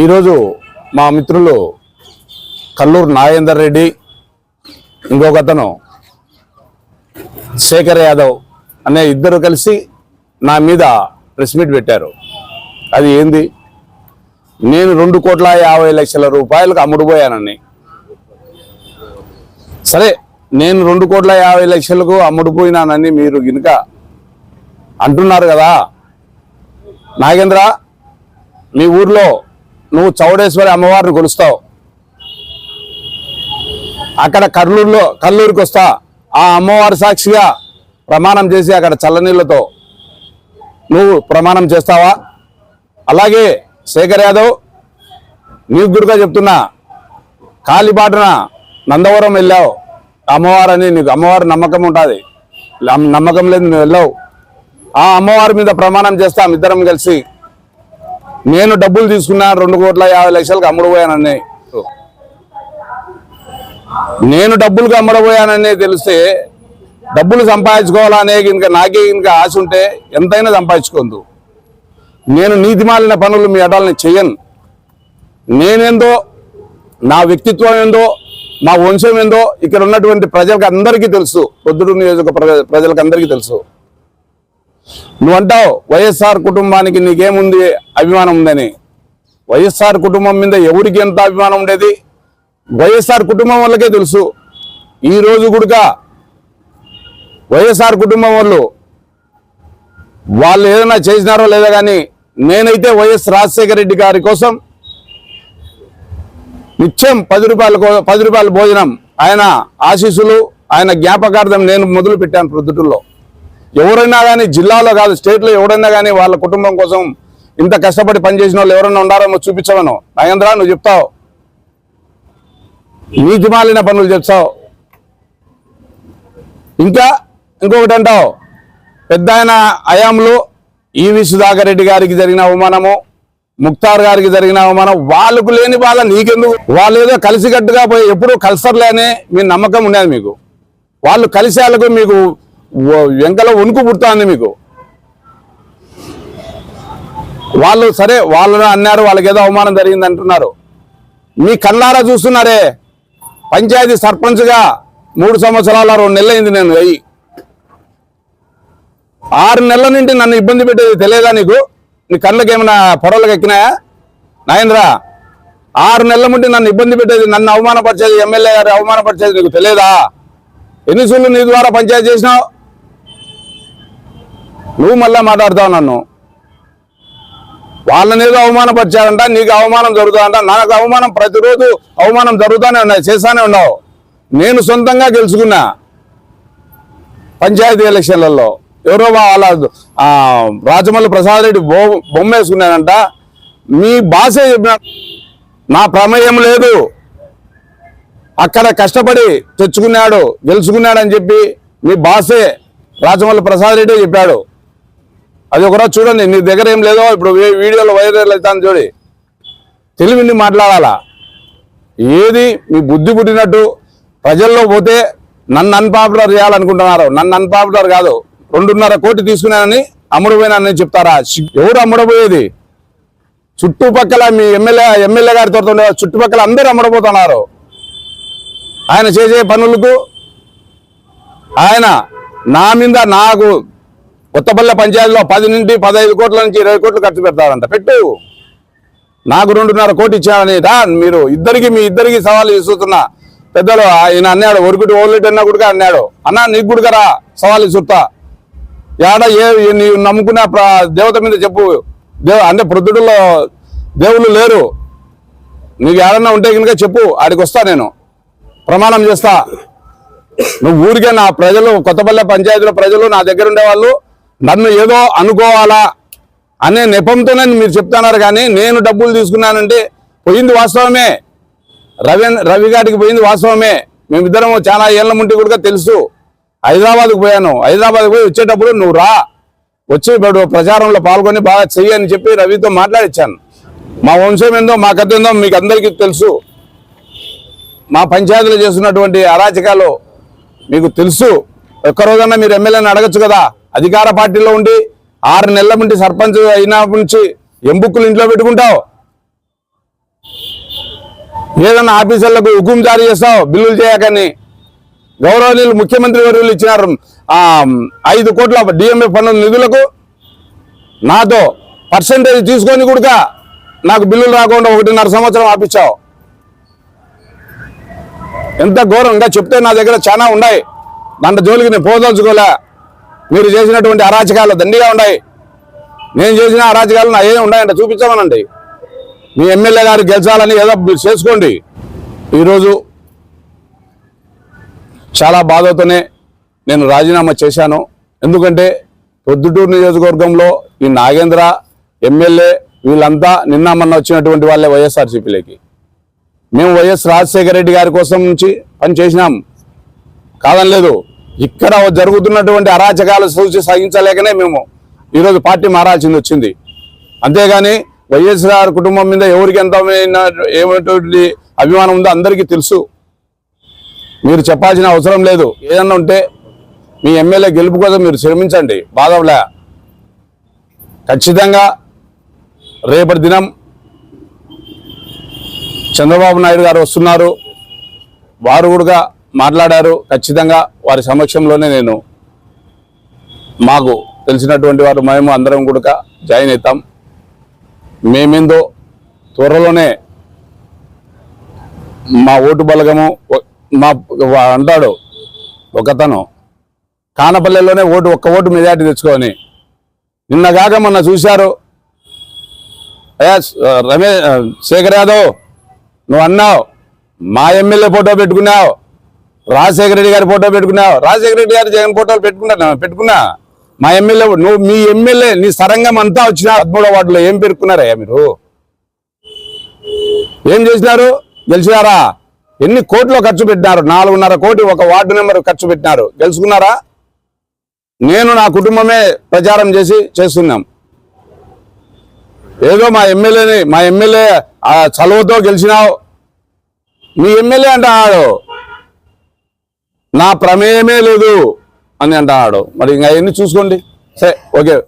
ఈరోజు మా మిత్రులు కల్లూరు నాగేందర్ రెడ్డి ఇంకొక అతను శేఖర్ యాదవ్ అనే ఇద్దరు కలిసి నా మీద ప్రెస్ మీట్ పెట్టారు. అది ఏంది? నేను రెండు కోట్ల యాభై లక్షల రూపాయలకు అమ్ముడుపోయానని. సరే నేను రెండు కోట్ల యాభై లక్షలకు అమ్ముడుపోయినానని మీరు గినుక అంటున్నారు కదా? నాగేంద్ర మీ ఊర్లో నువ్వు చౌడేశ్వరి అమ్మవారిని కొలుస్తావు. అక్కడ కర్నూలులో కల్లూరుకి వస్తా. ఆ అమ్మవారి సాక్షిగా ప్రమాణం చేసి అక్కడ చల్లనీళ్ళతో. నువ్వు ప్రమాణం చేస్తావా? అలాగే శేఖర్ యాదవ్ నీకు గురుగా చెప్తున్నా కాలిబాటున నందవరం వెళ్ళావు. అమ్మవారు అని నీకు అమ్మవారి నమ్మకం ఉంటుంది నమ్మకం లేదు నువ్వు వెళ్ళావు. ఆ అమ్మవారి మీద ప్రమాణం చేస్తాం ఇద్దరం కలిసి. నేను డబ్బులు తీసుకున్నాను రెండు కోట్ల యాభై లక్షలకు అమ్ముడుపోయానని. నేను డబ్బులకు అమ్మడపోయానని తెలిస్తే డబ్బులు సంపాదించుకోవాలనే ఇంకా నాకే ఇంకా ఆశ ఉంటే ఎంతైనా సంపాదించుకోందు నేను నీతి మాలిన పనులు మీ అడాలని చెయ్యను నేనేందో నా వ్యక్తిత్వం ఏందో నా వంశం ఏందో ఇక్కడ ఉన్నటువంటి ప్రజలకు అందరికీ తెలుసు. పొద్దుడు నియోజక ప్రజ- ప్రజలకు అందరికీ తెలుసు. నువ్వు అంటావు వైఎస్ఆర్ కుటుంబానికి నీకేముంది అభిమానం ఉందని. వైఎస్ఆర్ కుటుంబం మీద ఎవరికి ఎంత అభిమానం ఉండేది? వైఎస్ఆర్ కుటుంబం వాళ్ళకే తెలుసు. ఈరోజు కూడా వైఎస్ఆర్ కుటుంబం వాళ్ళు వాళ్ళు ఏదైనా చేసినారో లేదో కానీ నేనైతే వైఎస్ రాజశేఖర రెడ్డి గారి కోసం నిత్యం పది రూపాయల పది రూపాయల భోజనం ఆయన ఆశీస్సులు ఆయన జ్ఞాపకార్థం నేను మొదలు పెట్టాను ప్రొద్దుటూరులో. ఎవరైనా కానీ జిల్లాలో కాదు స్టేట్లో ఎవరైనా కానీ వాళ్ళ కుటుంబం కోసం ఇంత కష్టపడి పనిచేసిన వాళ్ళు ఎవరైనా ఉండారో చూపించవను నాగేంద్ర నువ్వు చెప్తావు. నీతిమాలిన పనులు చెప్తావు ఇంకా ఇంకొకటి అంటావు. పెద్ద ఆయన హయాంలో ఈవి సుధాకర్ రెడ్డి గారికి జరిగిన అవమానము ముక్తార్ గారికి జరిగిన అవమానం వాళ్ళకు లేని బాధ నీకెందుకు? వాళ్ళు ఏదో కలిసికట్టుగా పోయి ఎప్పుడూ కలసర్లే అనే మీ నమ్మకం ఉండేది మీకు. వాళ్ళు కలిసేలకు మీకు వెంకలో వణుకు పుడుతుంది మీకు. వాళ్ళు సరే వాళ్ళు అన్నారు వాళ్ళకి ఏదో అవమానం జరిగింది అంటున్నారు. మీ కళ్ళారా చూస్తున్నారే? పంచాయతీ సర్పంచ్గా మూడు సంవత్సరాల రెండు నెలలైంది అయింది నేను వెయ్యి ఆరు నెలల నుండి నన్ను ఇబ్బంది పెట్టేది తెలియదా నీకు? నీ కళ్ళకి ఏమైనా పొరలకు ఎక్కినాయా? నాయేంద్ర ఆరు నెలల నుండి నన్ను ఇబ్బంది పెట్టేది నన్ను అవమానపరిచేది ఎమ్మెల్యే గారు అవమానపరిచేది నీకు తెలియదా? ఎన్ని సూళ్ళు నీ ద్వారా పంచాయతీ చేసినావు? నువ్వు మళ్ళీ మాట్లాడతావు నన్ను. వాళ్ళని ఏదో అవమానపరిచారంట నీకు అవమానం జరుగుతుందంట నాకు అవమానం ప్రతిరోజు అవమానం జరుగుతూనే ఉన్నాయి చేస్తానే ఉన్నావు. నేను సొంతంగా గెలుచుకున్నా. పంచాయతీ ఎలక్షన్లలో ఎవరో వాళ్ళ రాజమల్లి ప్రసాద్ రెడ్డి బొ బొమ్మ వేసుకున్నానంట మీ భాషే చెప్పిన నా ప్రమేయం లేదు. అక్కడ కష్టపడి తెచ్చుకున్నాడు గెలుచుకున్నాడని చెప్పి మీ బాసే రాజమల్లి ప్రసాద్ రెడ్డి చెప్పాడు. అది ఒకరోజు చూడండి నీ దగ్గర ఏం లేదో ఇప్పుడు వీడియోలో వైరల్ అవుతాను చూడి. తెలివిని మాట్లాడాలా? ఏది మీ బుద్ధి పుట్టినట్టు ప్రజల్లో పోతే నన్ను అన్పాపులర్ చేయాలనుకుంటున్నారు. నన్ను అన్పాపులర్ కాదు. రెండున్నర కోటి తీసుకున్నానని అమ్ముడుపోయినానని చెప్తారా? ఎవరు అమ్ముడపోయేది చుట్టుపక్కల మీ ఎమ్మెల్యే ఎమ్మెల్యే గారితో చుట్టుపక్కల అందరూ అమ్ముడపోతున్నారు ఆయన చేసే పనులకు ఆయన నా మీద నాకు కొత్తపల్లె పంచాయతీలో పది నుండి పదహైదు కోట్ల నుంచి ఇరవై కోట్లు ఖర్చు పెడతారంట. పెట్టు. నాకు రెండున్నర కోటి ఇచ్చారని రా మీరు. ఇద్దరికి మీ ఇద్దరికి సవాలు ఇస్తున్నా పెద్దలు ఆయన అన్నాడు ఒరుగుటి ఓళ్ళెట్ అన్న గుడిగా అన్నాడు. అన్న నీకు గుడికరా సవాలు ఇస్తుతా ఏడ ఏ నీవు నమ్ముకున్న దేవత మీద చెప్పు. దేవ అంటే ప్రొద్దుడులో దేవుళ్ళు లేరు. నీకు ఏడన్నా ఉంటే కనుక చెప్పు ఆడికి వస్తా నేను. ప్రమాణం చేస్తా. నువ్వు ఊరికే నా ప్రజలు కొత్తపల్లె పంచాయతీలో ప్రజలు నా దగ్గర ఉండేవాళ్ళు నన్ను ఏదో అనుకోవాలా అనే నెపంతోనే మీరు చెప్తున్నారు కానీ నేను డబ్బులు తీసుకున్నానంటే పోయింది వాస్తవమే. రవి రవి గారికి పోయింది వాస్తవమే. మేమిద్దరం చాలా ఏళ్ళ ముంటి కూడా తెలుసు. హైదరాబాద్కు పోయాను. హైదరాబాద్ పోయి వచ్చేటప్పుడు నువ్వు రా. వచ్చి ఇప్పుడు ప్రచారంలో పాల్గొని బాగా చెయ్యి అని చెప్పి రవితో మాట్లాడిచ్చాను. మా వంశం ఏందో మా కథ ఏందో మీకు అందరికీ తెలుసు. మా పంచాయతీలో చేస్తున్నటువంటి అరాచకాలు మీకు తెలుసు. ఒక్కరోజన్నా మీరు ఎమ్మెల్యేని అడగచ్చు కదా. అధికార పార్టీలో ఉండి ఆరు నెలల నుండి సర్పంచ్ అయినా నుంచి ఎంబుక్కులు ఇంట్లో పెట్టుకుంటావు. ఏదన్నా ఆఫీసర్లకు హుకుం జారీ చేస్తావు బిల్లులు చేయకని. గౌరవనీయులు ముఖ్యమంత్రి వర్యులు ఇచ్చినారు ఐదు కోట్ల డిఎంఏ పన్ను నిధులకు నాతో పర్సంటేజ్ తీసుకొని కూడా నాకు బిల్లులు రాకుండా ఒకటిన్నర సంవత్సరం ఆపించావు ఎంత ఘోరంగా చెప్తే నా దగ్గర చాలా ఉన్నాయి. దాంట్లో జోలికి నేను పోదలుచుకోలే. మీరు చేసినటువంటి అరాచకాలు దండిగా ఉన్నాయి. నేను చేసిన అరాచకాలు నా ఏం ఉన్నాయంటే చూపించమనండి. మీ ఎమ్మెల్యే గారు గెలిచాలని ఏదో మీరు చేసుకోండి. ఈరోజు చాలా బాధతోనే నేను రాజీనామా చేశాను. ఎందుకంటే పొద్దుటూరు నియోజకవర్గంలో ఈ నాగేంద్ర ఎమ్మెల్యే వీళ్ళంతా నిన్న మొన్న వచ్చినటువంటి వాళ్ళే వైఎస్ఆర్సీపీలోకి. మేము వైఎస్ రాజశేఖర రెడ్డి గారి కోసం నుంచి పని చేసినాం. కాదని లేదు ఇక్కడ జరుగుతున్నటువంటి అరాచకాలు చూసి సహించలేకనే మేము ఈరోజు పార్టీ మారాల్సింది వచ్చింది. అంతేగాని వైఎస్ఆర్ కుటుంబం మీద ఎవరికి ఎంతమైన ఏమైనటువంటి అభిమానం ఉందో అందరికీ తెలుసు. మీరు చెప్పాల్సిన అవసరం లేదు. ఏదన్నా ఉంటే మీ ఎమ్మెల్యే గెలుపు కోసం మీరు శ్రమించండి. బాధవలే ఖచ్చితంగా రేపటి దినం చంద్రబాబు నాయుడు గారు వస్తున్నారు. వారు కూడా మాట్లాడారు. ఖచ్చితంగా వారి సమక్షంలోనే నేను మాకు తెలిసినటువంటి వారు మేము అందరం కూడా జాయిన్ అవుతాం. మేమేందో త్వరలోనే మా ఓటు బలగము మా వా- అంటాడు ఒకతను. కానపల్లెలోనే ఓటు ఒక్క ఓటు మెజార్టీ తెచ్చుకొని. నిన్న కాక మొన్న చూశారు. అయ్యా రమేష్ శేఖర్ యాదవ్ నువ్వు అన్నావు మా ఎమ్మెల్యే ఫోటో పెట్టుకున్నావు. రాజశేఖర రెడ్డి గారి ఫోటో పెట్టుకున్నావు రాజశేఖర రెడ్డి గారి జగన్ ఫోటోలు పెట్టుకున్నా పెట్టుకున్నా? మా ఎమ్మెల్యే నువ్వు మీ ఎమ్మెల్యే నీ సరంగం అంతా వచ్చిన పదమూడో వార్డులో ఏం పెట్టుకున్నారయ్యా మీరు? ఏం చేసినారు? గెలిచినారా? ఎన్ని కోట్లు ఖర్చు పెట్టినారు? నాలుగున్నర కోటి ఒక వార్డు నెంబర్ ఖర్చు పెట్టినారు. గెలుచుకున్నారా? నేను నా కుటుంబమే ప్రచారం చేసి చేస్తున్నాం. ఏదో మా ఎమ్మెల్యేని మా ఎమ్మెల్యే ఆ చలువతో గెలిచినావు. మీ ఎమ్మెల్యే అంటున్నాడు నా ప్రమేయమే లేదు అని అంటాడు. మరి ఇంకా అవన్నీ చూసుకోండి? సరే ఓకే.